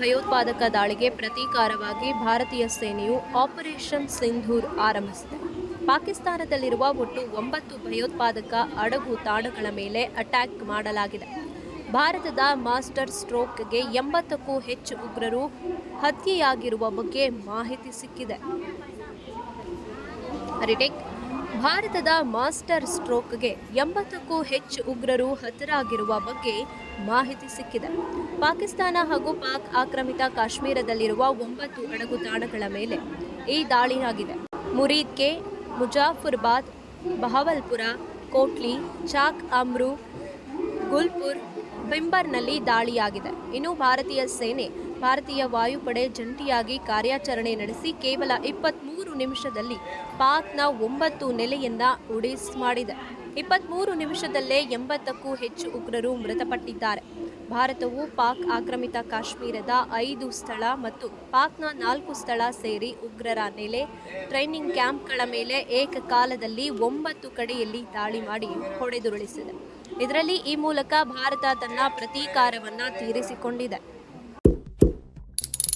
ಭಯೋತ್ಪಾದಕ ದಾಳಿಗೆ ಪ್ರತೀಕಾರವಾಗಿ ಭಾರತೀಯ ಸೇನೆಯು ಆಪರೇಷನ್ ಸಿಂಧೂರ್ ಆರಂಭಿಸಿದೆ. ಪಾಕಿಸ್ತಾನದಲ್ಲಿರುವ ಒಟ್ಟು ಒಂಬತ್ತು ಭಯೋತ್ಪಾದಕ ಅಡಗು ತಾಣಗಳ ಮೇಲೆ ಅಟ್ಯಾಕ್ ಮಾಡಲಾಗಿದೆ. ಭಾರತದ ಮಾಸ್ಟರ್ ಸ್ಟ್ರೋಕ್ಗೆ ಎಂಬತ್ತಕ್ಕೂ ಹೆಚ್ಚು ಉಗ್ರರು ಹತ್ಯೆಯಾಗಿರುವ ಬಗ್ಗೆ ಮಾಹಿತಿ ಸಿಕ್ಕಿದೆ. ಭಾರತದ ಮಾಸ್ಟರ್ ಸ್ಟ್ರೋಕ್ಗೆ ಎಂಬತ್ತಕ್ಕೂ ಹೆಚ್ಚು ಉಗ್ರರು ಹತರಾಗಿರುವ ಬಗ್ಗೆ ಮಾಹಿತಿ ಸಿಕ್ಕಿದೆ. ಪಾಕಿಸ್ತಾನ ಹಾಗೂ ಪಾಕ್ ಆಕ್ರಮಿತ ಕಾಶ್ಮೀರದಲ್ಲಿರುವ ಒಂಬತ್ತು ಅಡಗು ತಾಣಗಳ ಮೇಲೆ ಈ ದಾಳಿಯಾಗಿದೆ. ಮುರೀದ್ಗೆ ಮುಜಾಫರ್ಬಾದ್, ಬಹವಲ್ಪುರ, ಕೋಟ್ಲಿ, ಚಾಕ್ ಅಮ್ರು ಗುಲ್ಪುರ್, ಬಿಂಬರ್ನಲ್ಲಿ ದಾಳಿಯಾಗಿದೆ. ಇನ್ನು ಭಾರತೀಯ ಸೇನೆ ಭಾರತೀಯ ವಾಯುಪಡೆ ಜಂಟಿಯಾಗಿ ಕಾರ್ಯಾಚರಣೆ ನಡೆಸಿ ಕೇವಲ ಇಪ್ಪತ್ತ್ಮೂರು ನಿಮಿಷದಲ್ಲಿ ಪಾಕ್ನ ಒಂಬತ್ತು ನೆಲೆಯನ್ನ ಉಡೀಸ್ ಮಾಡಿದೆ. ಇಪ್ಪತ್ತ್ಮೂರು ನಿಮಿಷದಲ್ಲೇ ಎಂಬತ್ತಕ್ಕೂ ಹೆಚ್ಚು ಉಗ್ರರು ಮೃತಪಟ್ಟಿದ್ದಾರೆ. ಭಾರತವು ಪಾಕ್ ಆಕ್ರಮಿತ ಕಾಶ್ಮೀರದ ಐದು ಸ್ಥಳ ಮತ್ತು ಪಾಕ್ನ ನಾಲ್ಕು ಸ್ಥಳ ಸೇರಿ ಉಗ್ರರ ನೆಲೆ ಟ್ರೈನಿಂಗ್ ಕ್ಯಾಂಪ್ಗಳ ಮೇಲೆ ಏಕಕಾಲದಲ್ಲಿ ಒಂಬತ್ತು ಕಡೆಯಲ್ಲಿ ದಾಳಿ ಮಾಡಿ ಹೊಡೆದುರುಳಿಸಿದೆ. ಇದರಲ್ಲಿ ಈ ಮೂಲಕ ಭಾರತ ತನ್ನ ಪ್ರತೀಕಾರವನ್ನು ತೀರಿಸಿಕೊಂಡಿದೆ.